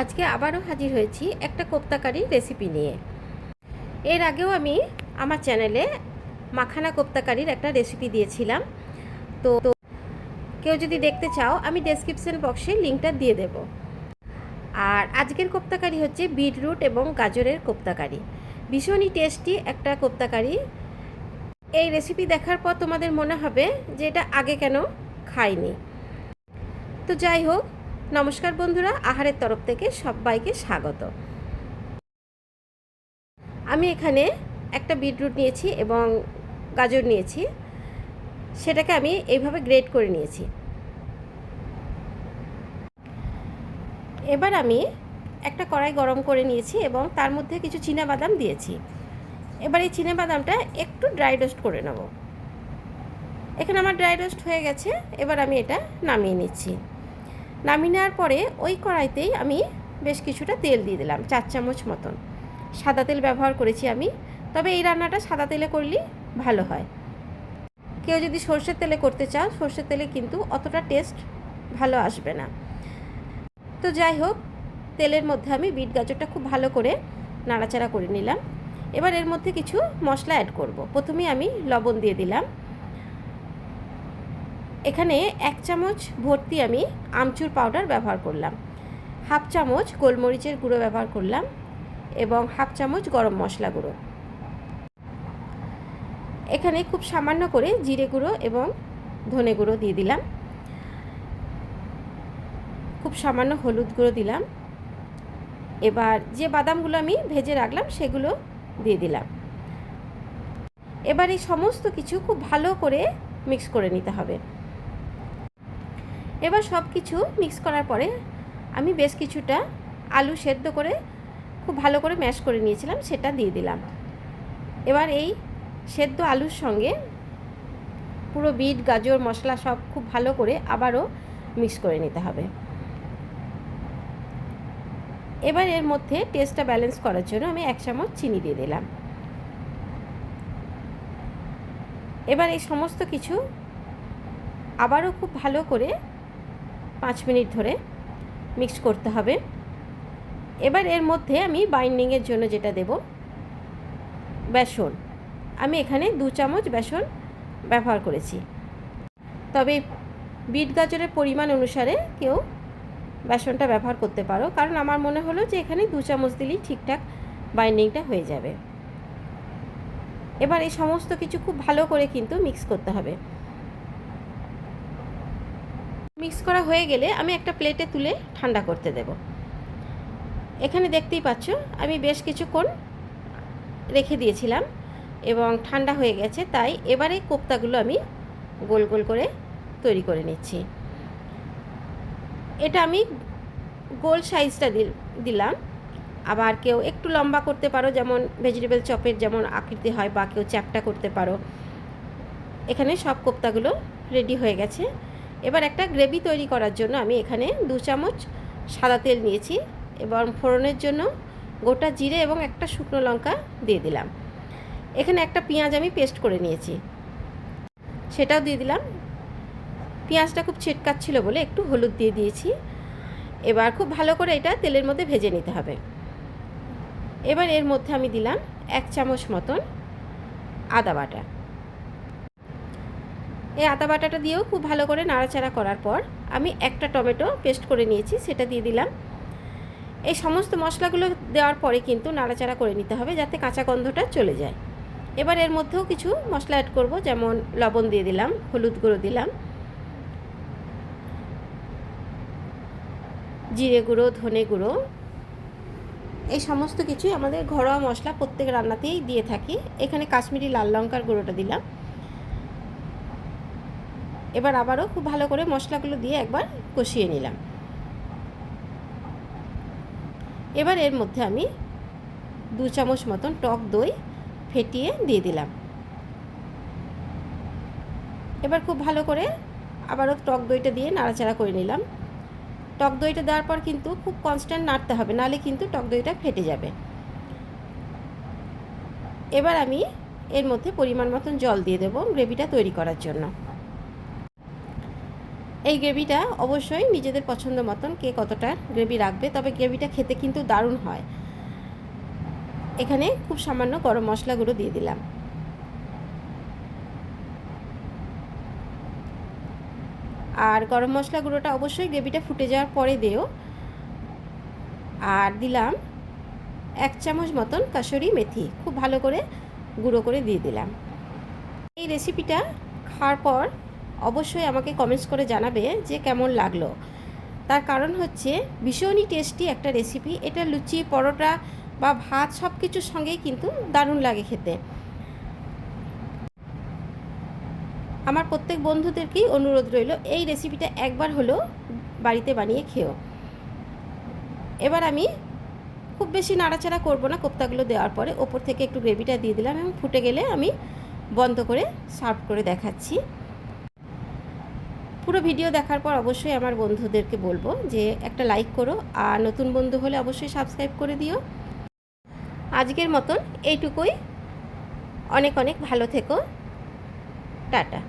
আজকে আবারও হাজির হয়েছি একটা কোপ্তাকারি রেসিপি নিয়ে। এর আগেও আমি আমার চ্যানেলে মাখানা কোপ্তাকারির একটা রেসিপি দিয়েছিলাম। তো তো কেউ যদি দেখতে চাও, আমি ডেসক্রিপশন বক্সে লিঙ্কটা দিয়ে দেব। আর আজকের কোপ্তাকারি হচ্ছে বিটরুট এবং গাজরের কোপ্তাকারি। ভীষণই টেস্টি একটা কোপ্তাকারি। এই রেসিপি দেখার পর তোমাদের মনে হবে যে এটা আগে কেন খাইনি। তো যাই হোক নমস্কার বন্ধুরা, আহারের তরফ থেকে সবাইকে স্বাগত। আমি এখানে একটা বিটরুট নিয়েছি এবং গাজর নিয়েছি। সেটাকে আমি এইভাবে গ্রেড করে নিয়েছি। এবার আমি একটা কড়াই গরম করে নিয়েছি এবং তার মধ্যে কিছু বাদাম দিয়েছি। এবার এই বাদামটা একটু ড্রাই রোস্ট করে নেব। এখানে আমার ড্রাই রোস্ট হয়ে গেছে, এবার আমি এটা নামিয়ে নিচ্ছি। নামিয়ে নেওয়ার পরে ওই কড়াইতেই আমি বেশ কিছুটা তেল দিয়ে দিলাম, চার চামচ মতন। সাদা তেল ব্যবহার করেছি আমি, তবে এই রান্নাটা সাদা তেলে করলেই ভালো হয়। কেউ যদি সর্ষের তেলে করতে চাও, সর্ষের তেলে কিন্তু অতটা টেস্ট ভালো আসবে না। তো যাই হোক, তেলের মধ্যে আমি বিট গাজরটা খুব ভালো করে নাড়াচাড়া করে নিলাম। এবার এর মধ্যে কিছু মশলা অ্যাড করব। প্রথমেই আমি লবণ দিয়ে দিলাম। এখানে এক চামচ ভর্তি আমি আমচুর পাউডার ব্যবহার করলাম। হাফ চামচ গোলমরিচের গুঁড়ো ব্যবহার করলাম এবং হাফ চামচ গরম মশলা গুঁড়ো। এখানে খুব সামান্য করে জিরে গুঁড়ো এবং ধনে গুঁড়ো দিয়ে দিলাম। খুব সামান্য হলুদ গুঁড়ো দিলাম। এবার যে বাদামগুলো আমি ভেজে রাখলাম সেগুলো দিয়ে দিলাম। এবার এই সমস্ত কিছু খুব ভালো করে মিক্স করে নিতে হবে। এবার সব কিছু মিক্স করার পরে আমি বেশ কিছুটা আলু সেদ্ধ করে খুব ভালো করে ম্যাশ করে নিয়েছিলাম, সেটা দিয়ে দিলাম। এবার এই সেদ্ধ আলুর সঙ্গে পুরো বিট, গাজর, মশলা সব খুব ভালো করে আবারও মিক্স করে নিতে হবে। এবার এর মধ্যে টেস্টটা ব্যালেন্স করার জন্য আমি এক চামচ চিনি দিয়ে দিলাম। এবার এই সমস্ত কিছু আবারও খুব ভালো করে মিনিট ধরে মিক্স করতে হবে। এবার এর মধ্যে আমি বাইন্ডিংয়ের জন্য যেটা দেব, বেসন। আমি এখানে দু চামচ বেসন ব্যবহার করেছি। তবে বিট গাজরের পরিমাণ অনুসারে কেউ বেসনটা ব্যবহার করতে পারো, কারণ আমার মনে হলো যে এখানে দু চামচ দিলেই ঠিকঠাক বাইন্ডিংটা হয়ে যাবে। এবার এই সমস্ত কিছু খুব ভালো করে কিন্তু মিক্স করতে হবে। মিক্স করা হয়ে গেলে আমি একটা প্লেটে তুলে ঠান্ডা করতে দেব। এখানে দেখতেই পাচ্ছ, আমি বেশ কিছুক্ষণ রেখে দিয়েছিলাম এবং ঠান্ডা হয়ে গেছে, তাই এবারে কোপ্তাগুলো আমি গোল গোল করে তৈরি করে নিচ্ছি। এটা আমি গোল সাইজটা দিলাম। আবার কেউ একটু লম্বা করতে পারো, যেমন ভেজিটেবল চপের যেমন আকৃতি হয়, বা কেউ চ্যাপটা করতে পারো। এখানে সব কোপ্তাগুলো রেডি হয়ে গেছে। এবার একটা গ্রেভি তৈরি করার জন্য আমি এখানে দু চামচ সাদা তেল নিয়েছি এবং ফোড়নের জন্য গোটা জিরে এবং একটা শুকনো লঙ্কা দিয়ে দিলাম। এখানে একটা পেঁয়াজ আমি পেস্ট করে নিয়েছি। সেটাও দিয়ে দিলাম। পেঁয়াজটা খুব ছিটকাচ্ছিল বলে একটু হলুদ দিয়ে দিয়েছি। এবার খুব ভালো করে এটা তেলের মধ্যে ভেজে নিতে হবে। এবার এর মধ্যে আমি দিলাম এক চামচ মতন আদা বাটা। এই আদা বাটাটা দিয়েও খুব ভালো করে নাড়াচাড়া করার পর আমি একটা টমেটো পেস্ট করে নিয়েছি, সেটা দিয়ে দিলাম। এই সমস্ত মশলাগুলো দেওয়ার পরে কিন্তু নাড়াচাড়া করে নিতে হবে যাতে কাঁচা গন্ধটা চলে যায়। এবার এর মধ্যেও কিছু মশলা অ্যাড করব, যেমন লবণ দিয়ে দিলাম, হলুদ গুঁড়ো দিলাম, জিরে গুঁড়ো, ধনে গুঁড়ো। এই সমস্ত কিছুই আমাদের ঘরোয়া মশলা প্রত্যেক রান্নাতেই দিয়ে থাকি। এখানে কাশ্মীরি লাল লঙ্কার গুঁড়োটা দিলাম। এবার আবারও খুব ভালো করে মশলাগুলো দিয়ে একবার কষিয়ে নিলাম। এবার এর মধ্যে আমি দু চামচ মতন টক দই ফেটিয়ে দিয়ে দিলাম। এবার খুব ভালো করে আবারও টক দইটা দিয়ে নাড়াচাড়া করে নিলাম। টক দইটা দেওয়ার পর কিন্তু খুব কনস্ট্যান্ট নাড়তে হবে, নাহলে কিন্তু টক দইটা ফেটে যাবে। এবার আমি এর মধ্যে পরিমাণ মতন জল দিয়ে দেবো গ্রেভিটা তৈরি করার জন্য। এই গ্রেভিটা অবশ্যই নিজেদের পছন্দ মতন কে কতটা গ্রেভি রাখবে, তবে গ্রেভিটা খেতে কিন্তু দারুণ হয়। এখানে খুব সামান্য গরম মশলা গুঁড়ো দিয়ে দিলাম। আর গরম মশলা গুঁড়োটা অবশ্যই গ্রেভিটা ফুটে যাওয়ার পরে দেও। আর দিলাম এক চামচ মতন কাসুরি মেথি, খুব ভালো করে গুঁড়ো করে দিয়ে দিলাম। এই রেসিপিটা খাওয়ার পর অবশ্যই আমাকে কমেন্টস করে জানাবে যে কেমন লাগল। তার কারণ হচ্ছে, ভীষণই টেস্টি একটা রেসিপি এটা লুচি, পরোটা বা ভাত সব কিছুর সঙ্গেই কিন্তু দারুণ লাগে খেতে। আমার প্রত্যেক বন্ধুদেরকেই অনুরোধ রইল, এই রেসিপিটা একবার হলেও বাড়িতে বানিয়ে খেও। এবার আমি খুব বেশি নাড়াচাড়া করব না, কোপ্তাগুলো দেওয়ার পরে ওপর থেকে একটু গ্রেভিটা দিয়ে দিলাম এবং ফুটে গেলে আমি বন্ধ করে সার্ভ করে দেখাচ্ছি। পুরো ভিডিও দেখার পর অবশ্যই আমার বন্ধুদেরকে বলব যে একটা লাইক করো, আর নতুন বন্ধু হলে অবশ্যই সাবস্ক্রাইব করে দিও। আজকের মতন এইটুকুই। অনেক অনেক ভালো থেকো। টাটা।